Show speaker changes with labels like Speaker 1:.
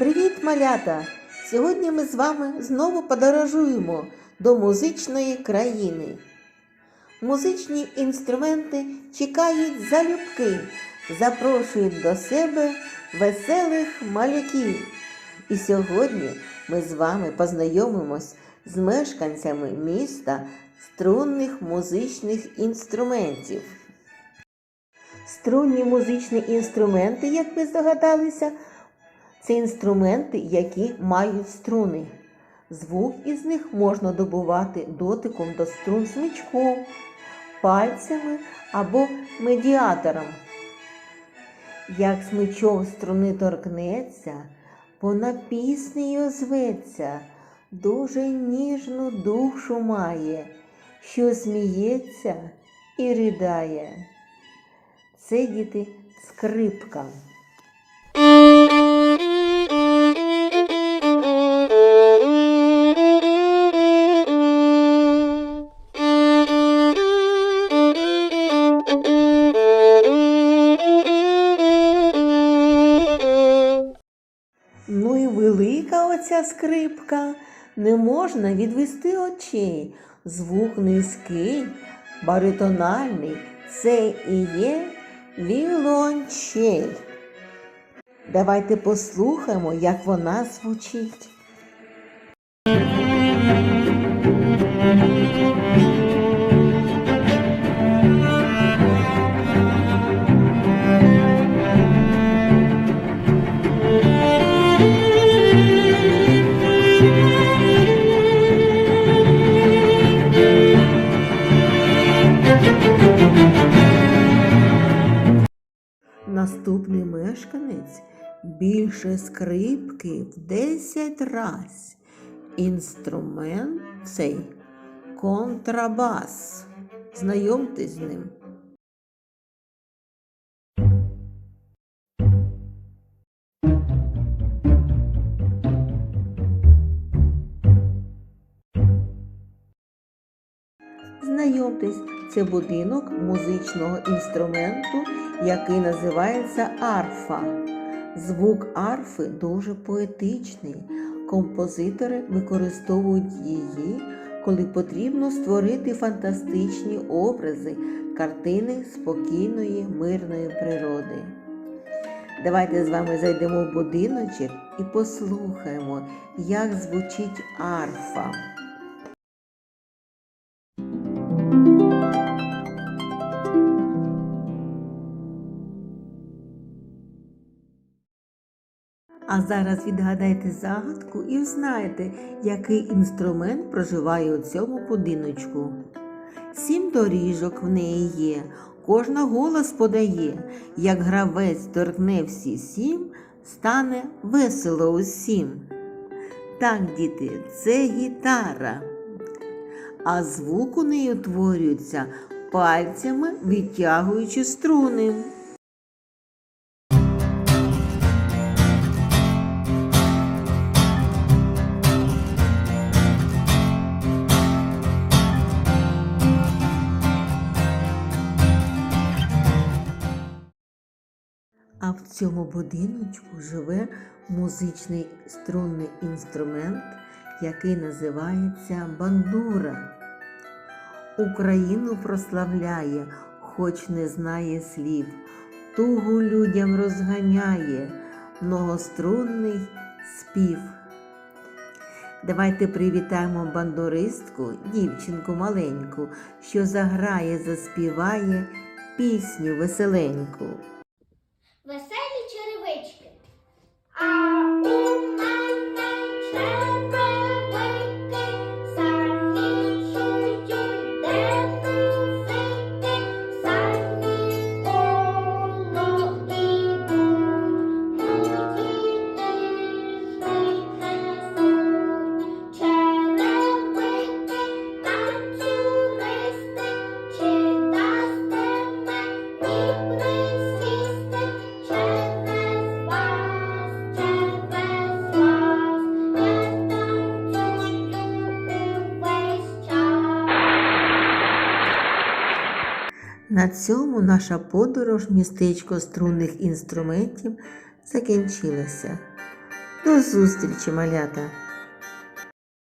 Speaker 1: Привіт, малята! Сьогодні ми з вами знову подорожуємо до музичної країни. Музичні інструменти чекають залюбки, запрошують до себе веселих малюків. І сьогодні ми з вами познайомимось з мешканцями міста струнних музичних інструментів. Струнні музичні інструменти, як ви здогадалися, це інструменти, які мають струни. Звук із них можна добувати дотиком до струн смичком, пальцями або медіатором. Як смичок струни торкнеться, вона піснею озветься, дуже ніжну душу має, що сміється і ридає. Це діти скрипка. Ну і велика оця скрипка, не можна відвести очей. Звук низький, баритональний, це і є вілончель. Давайте послухаємо, як вона звучить. Наступний мешканець більше скрипки в 10 раз. Інструмент цей контрабас. Знайомтесь з ним. Знайомтесь, це будинок музичного інструменту, який називається арфа. Звук арфи дуже поетичний. Композитори використовують її, коли потрібно створити фантастичні образи, картини спокійної, мирної природи. Давайте з вами зайдемо в будиночок і послухаємо, як звучить арфа. А зараз відгадайте загадку і знаєте, який інструмент проживає у цьому будиночку. Сім доріжок в неї є, кожна голос подає. Як гравець торкне всі сім, стане весело усім. Так, діти, це гітара. А звук у неї утворюється пальцями, відтягуючи струни. А в цьому будиночку живе музичний струнний інструмент, який називається бандура. Україну прославляє, хоч не знає слів, тугу людям розганяє многострунний спів. Давайте привітаємо бандуристку, дівчинку маленьку, що заграє, заспіває пісню веселеньку.
Speaker 2: Веселі черевички. А у мене
Speaker 1: На цьому наша подорож містечко струнних інструментів закінчилася. До зустрічі, малята!